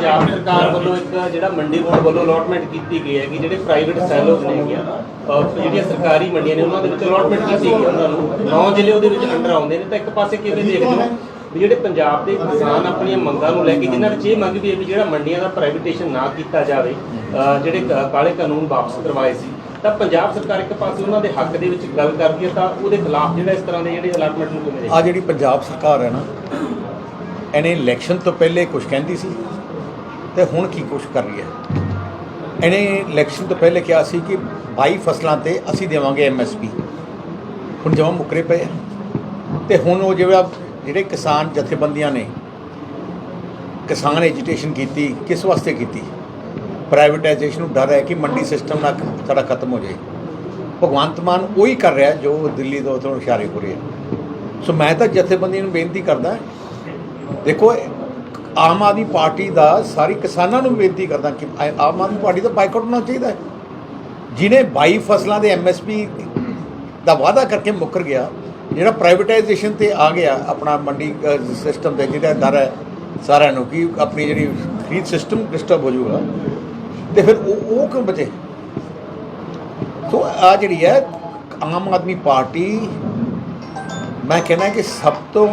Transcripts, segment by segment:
ਪੰਜਾਬ ਸਰਕਾਰ ਵੱਲੋਂ ਇੱਕ ਜਿਹੜਾ ਮੰਡੀ ਬੋਰਡ ਵੱਲੋਂ ਅਲਾਟਮੈਂਟ ਕੀਤੀ ਗਈ ਹੈ ਕਿ ਜਿਹੜੇ ਪ੍ਰਾਈਵੇਟ ਸੈਲੋਜ਼ ਨੇ ਜਿਹੜੀਆਂ ਸਰਕਾਰੀ ਮੰਡੀਆਂ ਨੇ, ਉਹਨਾਂ ਦੇ ਵਿੱਚ ਅਲਾਟਮੈਂਟ ਕੀਤੀ ਗਈ ਉਹਨਾਂ ਨੂੰ। ਨੌ ਜ਼ਿਲ੍ਹੇ ਉਹਦੇ ਵਿੱਚ ਅੰਡਰ ਆਉਂਦੇ ਨੇ, ਤਾਂ ਇੱਕ ਪਾਸੇ ਕਿਵੇਂ ਦੇਖਦੇ ਹੋ ਵੀ ਜਿਹੜੇ ਪੰਜਾਬ ਦੇ ਕਿਸਾਨ ਆਪਣੀਆਂ ਮੰਗਾਂ ਨੂੰ ਲੈ ਕੇ, ਜਿਨ੍ਹਾਂ ਵਿੱਚ ਇਹ ਮੰਗ ਵੀ ਹੈ ਵੀ ਜਿਹੜਾ ਮੰਡੀਆਂ ਦਾ ਪ੍ਰਾਈਵੇਟੇਸ਼ਨ ਨਾ ਕੀਤਾ ਜਾਵੇ ਜਿਹੜੇ ਕਾਲੇ ਕਾਨੂੰਨ ਵਾਪਸ ਕਰਵਾਏ ਸੀ, ਤਾਂ ਪੰਜਾਬ ਸਰਕਾਰ ਇੱਕ ਪਾਸੇ ਉਹਨਾਂ ਦੇ ਹੱਕ ਦੇ ਵਿੱਚ ਗੱਲ ਕਰਦੀ ਹੈ, ਤਾਂ ਉਹਦੇ ਖਿਲਾਫ ਜਿਹੜਾ ਇਸ ਤਰ੍ਹਾਂ ਦੇ ਜਿਹੜੇ ਅਲਾਟਮੈਂਟ ਨੂੰ ਕਿਵੇਂ ਆ ਜਿਹੜੀ ਪੰਜਾਬ ਸਰਕਾਰ ਹੈ ਨਾ, ਇਹਨੇ ਇਲੈਕਸ਼ਨ ਤੋਂ ਪਹਿਲੇ ਕੁਝ ਕਹਿੰਦੀ ਸੀ ਤੇ ਹੁਣ ਕੀ ਕੁਝ ਕਰ ਰਹੀ ਹੈ? ਇਹਨੇ ਇਲੈਕਸ਼ਨ ਤੋਂ ਪਹਿਲੇ ਕਿਹਾ ਸੀ ਕਿ 22 ਫਸਲਾਂ ਤੇ ਅਸੀਂ ਦੇਵਾਂਗੇ ਐਮਐਸਪੀ ਹੁਣ ਜਮਾ ਮੁਕਰੇ ਪਏ ਆ। ਤੇ ਹੁਣ ਉਹ ਜਿਹੜਾ ਜਿਹੜੇ ਕਿਸਾਨ ਜਥੇਬੰਦੀਆਂ ਨੇ, ਕਿਸਾਨ ਐਜੀਟੇਸ਼ਨ ਕੀਤੀ, ਕਿਸ ਵਾਸਤੇ ਕੀਤੀ? ਪ੍ਰਾਈਵੇਟਾਈਜੇਸ਼ਨ ਨੂੰ ਡਰ ਹੈ ਕਿ ਮੰਡੀ ਸਿਸਟਮ ਨਾ ਸਾਡਾ ਖਤਮ ਹੋ ਜਾਏ। ਭਗਵੰਤ ਮਾਨ ਉਹੀ ਕਰ ਰਿਹਾ ਜੋ ਦਿੱਲੀ ਤੋਂ ਤੋਂ ਇਸ਼ਾਰੇ ਹੋ। ਰਹੇ ਸੋ ਮੈਂ ਤਾਂ ਜਥੇਬੰਦੀ ਨੂੰ ਬੇਨਤੀ ਕਰਦਾ, ਦੇਖੋ ਆਮ ਆਦਮੀ ਪਾਰਟੀ ਦਾ ਸਾਰੀ ਕਿਸਾਨਾਂ ਨੂੰ ਬੇਨਤੀ ਕਰਦਾ ਕਿ ਆਮ ਆਦਮੀ ਪਾਰਟੀ ਦਾ ਬਾਈਕਾਟ ਹੋਣਾ ਚਾਹੀਦਾ ਹੈ। ਜਿਨੇ 22 ਫਸਲਾਂ ਦੇ ਐਮਐਸਪੀ ਦਾ ਵਾਅਦਾ ਕਰਕੇ ਮੁੱਕਰ ਗਿਆ, ਜਿਹੜਾ ਪ੍ਰਾਈਵੇਟਾਈਜੇਸ਼ਨ ਤੇ ਆ ਗਿਆ, ਆਪਣਾ ਮੰਡੀ ਸਿਸਟਮ ਦੇ ਜਿਹੜਾ ਦਰ ਹੈ ਸਾਰਿਆਂ ਨੂੰ ਕਿ ਆਪਣੀ ਜਿਹੜੀ ਖਰੀਦ ਸਿਸਟਮ ਡਿਸਟਰਬ ਹੋ ਜਾਊਗਾ। ਤੇ ਫਿਰ ਉਹ ਉਹ ਕਿਉਂ ਬਚੇ? ਸੋ ਆ ਜਿਹੜੀ ਹੈ, ਆਮ ਆਦਮੀ ਪਾਰਟੀ, ਮੈਂ ਕਹਿੰਦਾ ਕਿ ਸਭ ਤੋਂ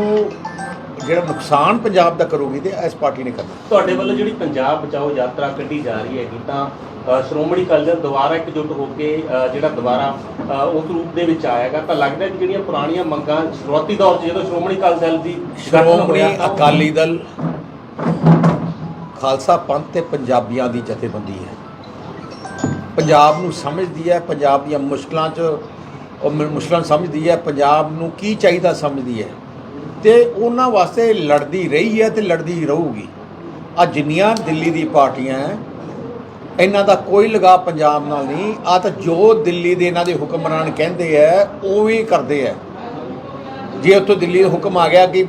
ਜਿਹੜਾ ਨੁਕਸਾਨ ਪੰਜਾਬ ਦਾ ਕਰੂਗੀ ਤੇ ਇਸ ਪਾਰਟੀ ਨੇ ਕਰਨਾ। ਤੁਹਾਡੇ ਵੱਲੋਂ ਜਿਹੜੀ ਪੰਜਾਬ ਬਚਾਓ ਯਾਤਰਾ ਕੱਢੀ ਜਾ ਰਹੀ ਹੈਗੀ ਤਾਂ ਅ, ਸ਼੍ਰੋਮਣੀ ਅਕਾਲੀ ਦਲ ਦੁਬਾਰਾ ਇਕਜੁੱਟ ਹੋ ਕੇ ਅ, ਜਿਹੜਾ ਦੁਬਾਰਾ ਅ, ਉਸ ਰੂਪ ਦੇ ਵਿੱਚ ਆਏਗਾ। ਤਾਂ ਲੱਗਦਾ ਹੈ ਕਿ ਜਿਹੜੀਆਂ ਪੁਰਾਣੀਆਂ ਮੰਗਾਂ ਸ਼ੁਰੂਆਤੀ ਦੌਰ 'ਚ ਜਦੋਂ ਸ਼੍ਰੋਮਣੀ ਅਕਾਲੀ ਦਲ ਦੀ ਗਠਨ ਸ਼੍ਰੋਮਣੀ ਹੋਇਆ ਤਾਂ ਉਹ- ਅਕਾਲੀ ਦਲ ਖਾਲਸਾ ਪੰਥ ਤੇ ਪੰਜਾਬੀਆਂ ਦੀ ਜਥੇਬੰਦੀ ਹੈ। ਪੰਜਾਬ ਨੂੰ ਸਮਝਦੀ ਹੈ ਪੰਜਾਬ ਦੀਆਂ ਮੁਸ਼ਕਲਾਂ 'ਚ ਉਹ ਮੁਸ਼ਕਲਾਂ ਨੂੰ ਸਮਝਦੀ ਹੈ ਪੰਜਾਬ ਨੂੰ ਕੀ ਚਾਹੀਦਾ ਸਮਝਦੀ ਹੈ। ਤੇ ਉਹਨਾਂ ਵਾਸਤੇ ਲੜਦੀ ਰਹੀ ਹੈ ਤੇ ਲੜਦੀ ਰਹੂਗੀ। ਆ ਜਿੰਨੀਆਂ ਦਿੱਲੀ ਦੀ ਪਾਰਟੀਆਂ ਹੈ ਇਹਨਾਂ ਦਾ ਕੋਈ ਲਗਾ ਪੰਜਾਬ ਨਾਲ ਨਹੀਂ। ਆ ਤਾਂ ਜੋ ਦਿੱਲੀ ਦੇ ਇਹਨਾਂ ਦੇ ਹੁਕਮਰਾਨ ਕਹਿੰਦੇ ਐ ਉਵੇਂ ਹੀ ਕਰਦੇ ਐ। ਜੇ ਉੱਥੋਂ ਦਿੱਲੀ ਦਾ ਹੁਕਮ ਆ ਗਿਆ ਕਿ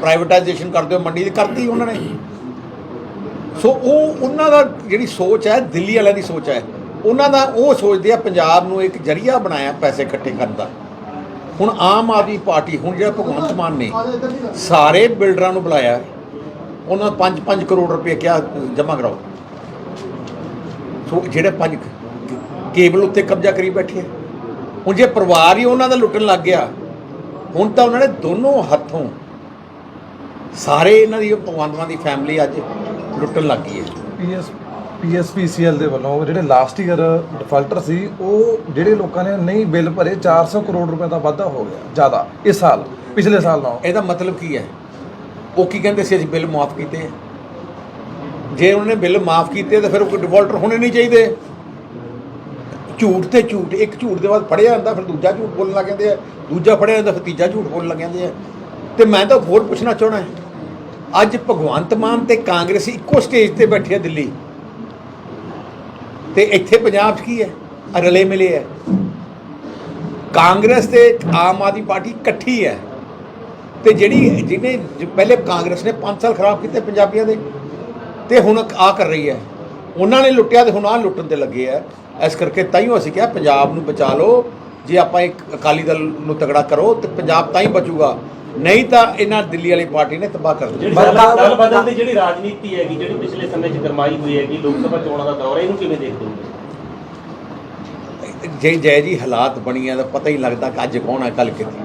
ਪ੍ਰਾਈਵੇਟਾਈਜੇਸ਼ਨ ਕਰ ਦਿਓ ਮੰਡੀ ਦੀ, ਕਰਤੀ ਉਹਨਾਂ ਨੇ। ਸੋ ਉਹ, ਉਹਨਾਂ ਦਾ ਜਿਹੜੀ ਸੋਚ ਹੈ ਦਿੱਲੀ ਵਾਲਿਆਂ ਦੀ ਸੋਚ ਹੈ ਉਹਨਾਂ ਦਾ ਉਹ ਸੋਚਦੇ ਆ ਪੰਜਾਬ ਨੂੰ ਇੱਕ ਜਰੀਆ ਬਣਾਇਆ ਪੈਸੇ ਇਕੱਠੇ ਕਰਨ ਦਾ। ਹੁਣ ਆਮ ਆਦਮੀ ਪਾਰਟੀ ਹੁਣ ਜਿਹੜਾ ਭਗਵੰਤ ਮਾਨ ਨੇ ਸਾਰੇ ਬਿਲਡਰਾਂ ਨੂੰ ਬੁਲਾਇਆ ਉਹਨਾਂ 5-5 ਕਰੋੜ ਰੁਪਏ ਕਿਹਾ ਜਮ੍ਹਾਂ ਕਰਾਓ। ਸੋ ਜਿਹੜੇ ਪੰਜ ਕੇਬਲ ਉੱਤੇ ਕਬਜ਼ਾ ਕਰੀ ਬੈਠੇ ਆ ਹੁਣ ਜੇ ਪਰਿਵਾਰ ਹੀ ਉਹਨਾਂ ਦਾ ਲੁੱਟਣ ਲੱਗ ਗਿਆ ਹੁਣ ਤਾਂ ਉਹਨਾਂ ਨੇ ਦੋਨੋਂ ਹੱਥੋਂ ਸਾਰੇ ਇਹਨਾਂ ਦੀ ਭਗਵੰਤਮਾਨ ਦੀ ਫੈਮਿਲੀ ਅੱਜ ਲੁੱਟਣ ਲੱਗ ਗਈ ਹੈ। ਪੀਐਸ ਪੀਐਸਪੀਸੀਐਲ ਦੇ ਵੱਲੋਂ ਜਿਹੜੇ ਲਾਸਟ ਈਅਰ ਡਿਫਾਲਟਰ ਸੀ, ਉਹ ਜਿਹੜੇ ਲੋਕਾਂ ਨੇ ਨਹੀਂ ਬਿੱਲ ਭਰੇ 400 ਕਰੋੜ ਰੁਪਏ ਦਾ ਵਾਧਾ ਹੋ ਗਿਆ, ਜ਼ਿਆਦਾ, ਇਸ ਸਾਲ, ਪਿਛਲੇ ਸਾਲ ਨਾਲੋਂ। ਇਹਦਾ ਮਤਲਬ ਕੀ ਹੈ? ਉਹ ਕੀ ਕਹਿੰਦੇ ਸੀ, ਅਸੀਂ ਬਿੱਲ ਮਾਫ ਕੀਤੇ ਆ। ਜੇ ਉਹਨਾਂ ਨੇ ਬਿੱਲ ਮਾਫ ਕੀਤੇ, ਤਾਂ ਫਿਰ ਉਹ ਡਿਫਾਲਟਰ ਹੋਣੇ ਨਹੀਂ ਚਾਹੀਦੇ। ਝੂਠ ਤੇ ਝੂਠ, ਇੱਕ ਝੂਠ ਦੇ ਬਾਅਦ ਫੜਿਆ ਜਾਂਦਾ, ਫਿਰ ਦੂਜਾ ਝੂਠ ਬੋਲਣ ਲੱਗ ਜਾਂਦੇ ਆ। ਦੂਜਾ ਫੜਿਆ ਜਾਂਦਾ, ਫਿਰ ਤੀਜਾ ਝੂਠ ਬੋਲਣ ਲੱਗ ਜਾਂਦੇ ਆ। ਤੇ ਮੈਂ ਤਾਂ ਹੋਰ ਪੁੱਛਣਾ ਚਾਹਣਾ ਅੱਜ ਭਗਵੰਤ ਮਾਨ ਤੇ ਕਾਂਗਰਸ ਇੱਕੋ ਸਟੇਜ ਤੇ ਬੈਠੇ ਆ ਦਿੱਲੀ। ਤੇ ਇੱਥੇ ਪੰਜਾਬ 'ਚ ਕੀ ਹੈ? ਰਲੇ ਮਿਲੇ ਹੈ। ਕਾਂਗਰਸ ਤੇ ਆਮ ਆਦਮੀ ਪਾਰਟੀ ਇਕੱਠੀ ਹੈ। ਤੇ ਜਿਹੜੀ ਜਿਹਨੇ ਜ- ਪਹਿਲੇ ਕਾਂਗਰਸ ਨੇ 5 ਸਾਲ ਖਰਾਬ ਕੀਤੇ ਪੰਜਾਬੀਆਂ ਦੇ, ਤੇ ਹੁਣ ਆ ਕਰ ਰਹੀ ਹੈ। ਉਹਨਾਂ ਨੇ ਲੁੱਟਿਆ ਤੇ ਹੁਣ ਆ ਲੁੱਟਣ ਤੇ ਲੱਗੇ ਆ ਇਸ ਕਰਕੇ ਤਾਈਓ ਅਸੀਂ ਕਿਹਾ, ਪੰਜਾਬ ਨੂੰ ਬਚਾ ਲਓ। ਜੇ ਆਪਾਂ ਇੱਕ ਅਕਾਲੀ ਦਲ ਨੂੰ ਤਗੜਾ ਕਰੋ, ਤੇ ਪੰਜਾਬ ਤਾਂ ਹੀ ਬਚੂਗਾ। ਨਹੀਂ ਤਾਂ ਇਹਨਾਂ ਦਿੱਲੀ ਵਾਲੀ ਪਾਰਟੀ ਨੇ ਤਬਾਹ ਕਰ ਜਿਹੜੀ ਦੇਣਾ ਦਲ ਦਲ ਬਦਲ ਦੀ ਜਿਹੜੀ ਰਾਜਨੀਤੀ ਹੈਗੀ ਜਿਹੜੀ ਪਿਛਲੇ ਸਮੇਂ 'ਚ ਗਰਮਾਈ ਹੋਈ ਹੈਗੀ ਲੋਕ ਸਭਾ ਚੋਣਾਂ ਦਾ ਦੌਰ ਹੈ ਇਹਨੂੰ ਕਿਵੇਂ ਦੇਖਦੇ ਹੋ ਜੇ ਜੈ ਜੀ ਹਾਲਾਤ ਬਣੀ ਆ ਤਾਂ ਪਤਾ ਹੀ ਲੱਗਦਾ ਕਿ ਅੱਜ ਕੌਣ ਹੈ ਕੱਲ ਕਿੱਥੇ।